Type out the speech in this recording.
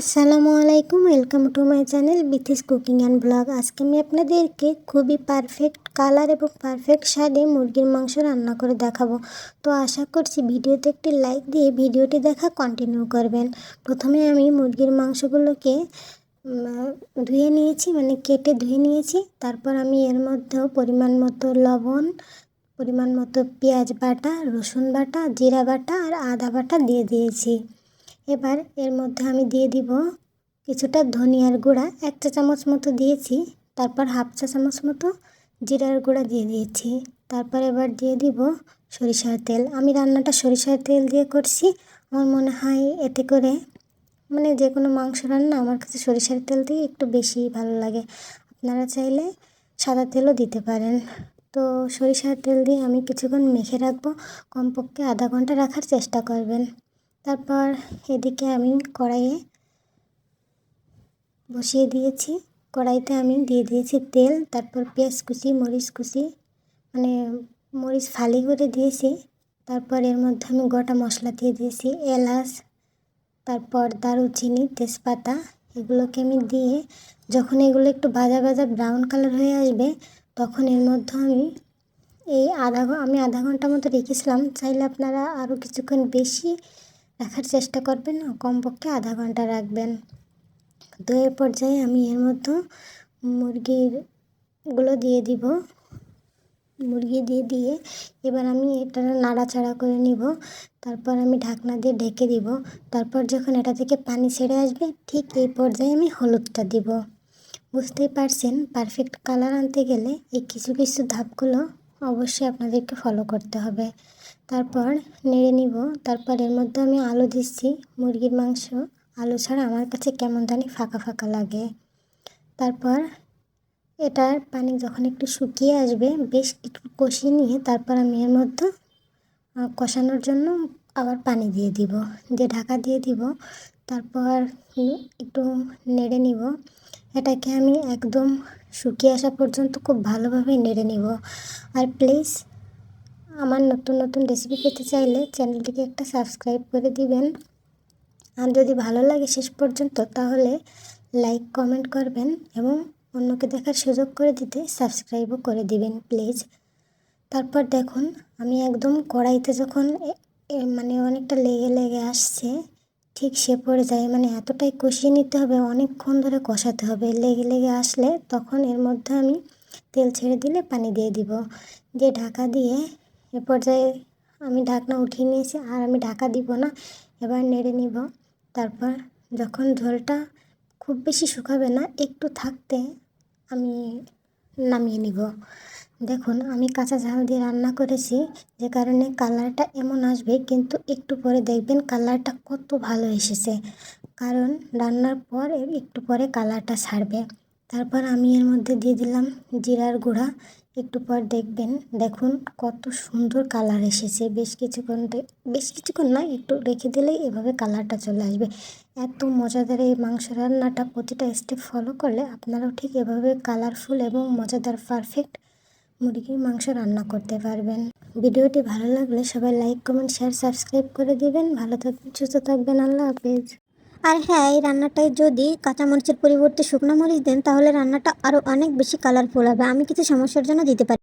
আসসালামু আলাইকুম welcome to my channel Bithi's cooking and blog আজকে আমি আপনাদেরকে খুবই পারফেক্ট কালার এবং পারফেক্ট স্বাদে মুরগির মাংস রান্না করে দেখাবো। তো আশা করছি ভিডিওতে একটি লাইক দিয়ে ভিডিওটি দেখা কন্টিনিউ করবেন। প্রথমে আমি মুরগির মাংসগুলোকে ধুয়ে নিয়েছি মানে কেটে ধুয়ে নিয়েছি। তারপর আমি এর মধ্যেও পরিমাণ মতো লবণ, পরিমাণ মতো পেঁয়াজ বাটা, রসুন বাটা, জিরা বাটা আর আদা বাটা দিয়ে দিয়েছি। এবার এর মধ্যে আমি দিয়ে দিব কিছুটা ধনিয়ার গুঁড়া, এক চা চামচ মতো দিয়েছি, তারপর হাফ চা চামচ মতো জিরার গুঁড়া দিয়ে দিয়েছি। তারপর এবার দিয়ে দিব সরিষার তেল। আমি রান্নাটা সরিষার তেল দিয়ে করছি। আমার মনে হয় এতে করে মানে যে কোনো মাংস রান্না আমার কাছে সরিষার তেল দিয়ে একটু বেশি ভালো লাগে। আপনারা চাইলে সাদা তেলও দিতে পারেন। তো সরিষার তেল দিয়ে আমি কিছুক্ষণ মেখে রাখব। কমপক্ষে আধা ঘণ্টা রাখার চেষ্টা করবেন। তারপর এদিকে আমি কড়াইয়ে বসিয়ে দিয়েছি। কড়াইতে আমি দিয়ে দিয়েছি তেল, তারপর পেঁয়াজ কুচি, মরিচ কুচি মানে মরিচ ফালি করে দিয়েছি। তারপর এর মধ্যে আমি গোটা মশলা দিয়ে দিয়েছি, এলাচ, তারপর দারুচিনি, তেজপাতা, এগুলোকে আমি দিয়ে যখন এগুলো একটু ভাজা ভাজা ব্রাউন কালার হয়ে আসবে, তখন এর মধ্যে আমি এই আধা আমি আধা ঘণ্টা মতো রেখেছিলাম। চাইলে আপনারা আরও কিছুক্ষণ বেশি রাখার চেষ্টা করবেন কমপক্ষে আধা ঘণ্টা রাখবেন। তো এ পর্যায়ে আমি এর মধ্যে মুরগিরগুলো দিয়ে দিব। মুরগি দিয়ে দিয়ে এবার আমি এটা নাড়াচাড়া করে নিব। তারপর আমি ঢাকনা দিয়ে ঢেকে দিব। তারপর যখন এটা থেকে পানি ছেড়ে আসবে, ঠিক এই পর্যায়ে আমি হলুদটা দিব। বুঝতেই পারছেন, পারফেক্ট কালার আনতে গেলে এই কিছু কিছু ধাপগুলো অবশ্যই আপনাদেরকে ফলো করতে হবে। তারপর নেড়ে নিব। তারপর এর মধ্যে আমি আলু দিচ্ছি। মুরগির মাংস। আলু ছাড়া আমার কাছে কেমন জানি ফাঁকা ফাঁকা লাগে। তারপর এটার পানি যখন একটু শুকিয়ে আসবে, বেশ একটু কষিয়ে নিয়ে তারপর আমি এর মধ্যে কষানোর জন্য আবার পানি দিয়ে দিব। দিয়ে ঢাকা দিয়ে দিব। তারপর একটু নেড়ে নিব। এটাকে আমি একদম শুকিয়ে আসা পর্যন্ত খুব ভালোভাবে নেড়ে নিব। আর প্লিজ আমার নতুন নতুন রেসিপি পেতে চাইলে চ্যানেলটিকে একটা সাবস্ক্রাইব করে দিবেন। আর যদি ভালো লাগে শেষ পর্যন্ত, তাহলে লাইক কমেন্ট করবেন এবং অন্যকে দেখার সুযোগ করে দিতে সাবস্ক্রাইবও করে দিবেন প্লিজ তারপর দেখুন, আমি একদম কড়াইতে যখন মানে অনেকটা লেগে লেগে আসছে, ঠিক সে পড়ে যায় মানে এতটাই কষিয়ে নিতে হবে, অনেকক্ষণ ধরে কষাতে হবে। লেগে লেগে আসলে তখন এর মধ্যে আমি তেল ছেড়ে দিলে পানি দিয়ে দিব। দিয়ে ঢাকা দিয়ে এ পর্যায়ে আমি ঢাকনা উঠিয়ে নিয়েছি, আর আমি ঢাকা দিব না, এবার নেড়ে নিব। তারপর যখন ঝোলটা খুব বেশি শুকাবে না, একটু থাকতে আমি নামিয়ে নিব। দেখুন, আমি কাঁচা ঝাল দিয়ে রান্না করেছি, যে কারণে কালারটা এমন আসবে, কিন্তু একটু পরে দেখবেন কালারটা কত ভালো এসেছে। কারণ রান্নার পর একটু পরে কালারটা ছাড়বে। তারপর আমি এর মধ্যে দিয়ে দিলাম জিরার গুঁড়া একটু পর দেখবেন, দেখুন কত সুন্দর কালার এসেছে। বেশ কিছুক্ষণ বেশ কিছুক্ষণ না, একটু রেখে দিলেই এভাবে কালারটা চলে আসবে। এত মজাদার এই মাংস রান্নাটা প্রতিটা স্টেপ ফলো করলে আপনারাও ঠিক এভাবে কালারফুল এবং মজাদার পারফেক্ট মুরগির মাংস রান্না করতে পারবেন। ভিডিওটি ভালো লাগলে সবাই লাইক কমেন্ট শেয়ার সাবস্ক্রাইব করে দিবেন। ভালো থাকবেন, সুস্থ থাকবেন। আল্লাহ হাফেজ। আর হ্যাঁ এই রান্নাটায় যদি কাঁচামরিচের পরিবর্তে শুকনো মরিচ দেন, তাহলে রান্নাটা আরও অনেক বেশি কালারফুল হবে। আমি কিছু সমস্যার জন্য দিতে পারি